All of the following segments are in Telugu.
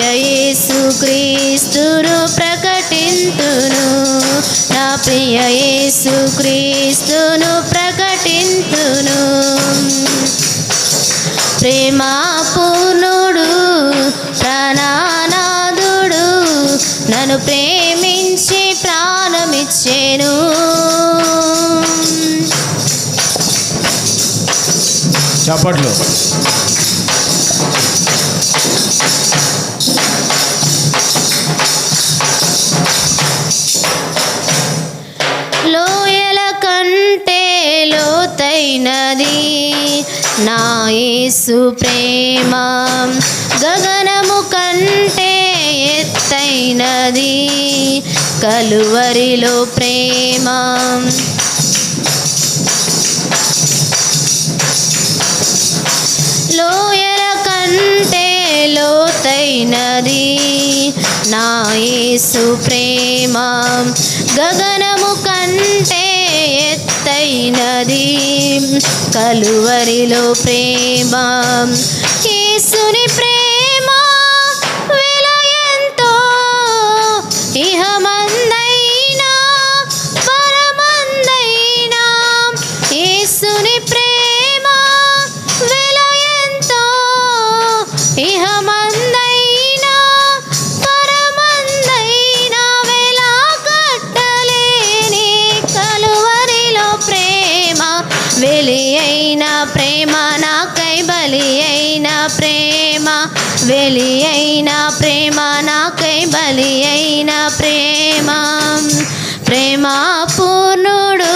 నా క్రీస్తును ప్రకటింతును. నా ప్రియ క్రీస్తును ప్రకటింతును. ప్రేమాపూర్ణుడు పూర్ణుడు నన్ను ప్రేమించి ప్రాణమిచ్చేను. చప్పట్లు. నది నా యేసు ప్రేమ. గగనము కంటే ఎత్తైనది కలువరిలో ప్రేమ. లోయల కంటే లోతైనది నా యేసు ప్రేమ. గగనము కంటే ఎత్తైనది కలువరిలో ప్రేమ. కేసుని ప్రేమ విలయంతో ఇహమ ప్రేమ వెలి అయిన ప్రేమ నాకై బలి అయిన ప్రేమ. ప్రేమ పూర్ణుడు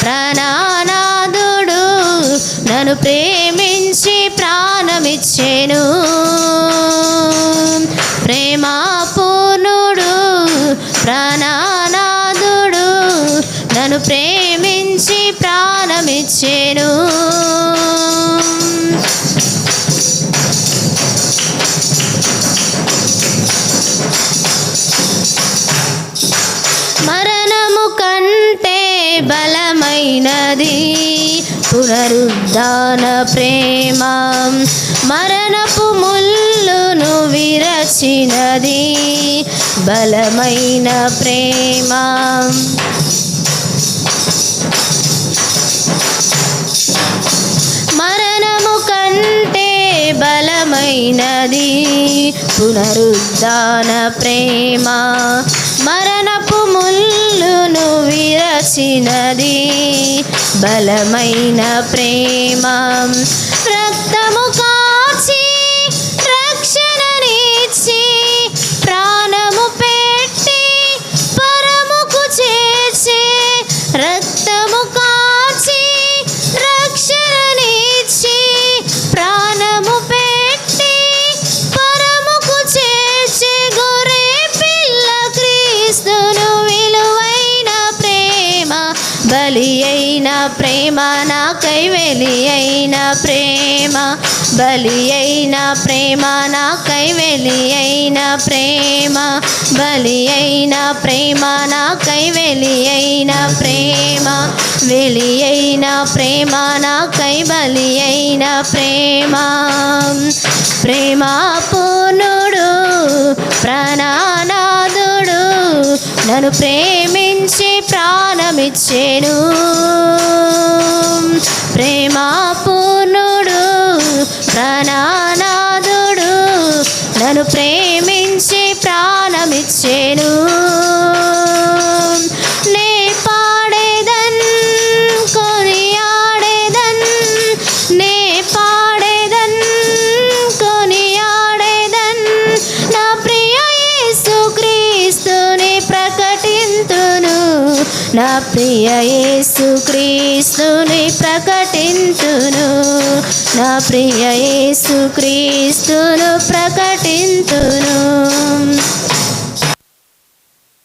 ప్రణానాదుడు నన్ను ప్రేమించి ప్రాణమిచ్చేను. ప్రేమ పూర్ణుడు ప్రాణానాథుడు నన్ను ప్రేమించి ప్రాణమిచ్చేను. బలమైనది. పునరుద్ధాన ప్రేమ మరణపు ముల్లును విరచినది. బలమైన ప్రేమ. మరణము కంటే బలమైనది. పునరుద్ధాన ప్రేమ మరణపు ముల్లును విరచినది. బలమైన ప్రేమ. రక్తము కాచి రక్షణనిచ్చి వెలి అయిన ప్రేమ బలి అయిన ప్రేమ నాకై వెలి అయిన ప్రేమ బలి అయిన ప్రేమ నాకై వెలి అయిన ప్రేమ వెలి అయిన ప్రేమ నాకై బలి అయిన ప్రేమ. ప్రేమ పూర్ణుడు ప్రాణానాథుడు నన్ను ప్రేమించి ప్రా ప్రాణమిచ్చేను ప్రేమ పూర్ణుడు ప్రాణానాథుడు నా ప్రియ యేసు క్రీస్తుని ప్రకటించును. నా ప్రియ యేసు క్రీస్తును ప్రకటించును.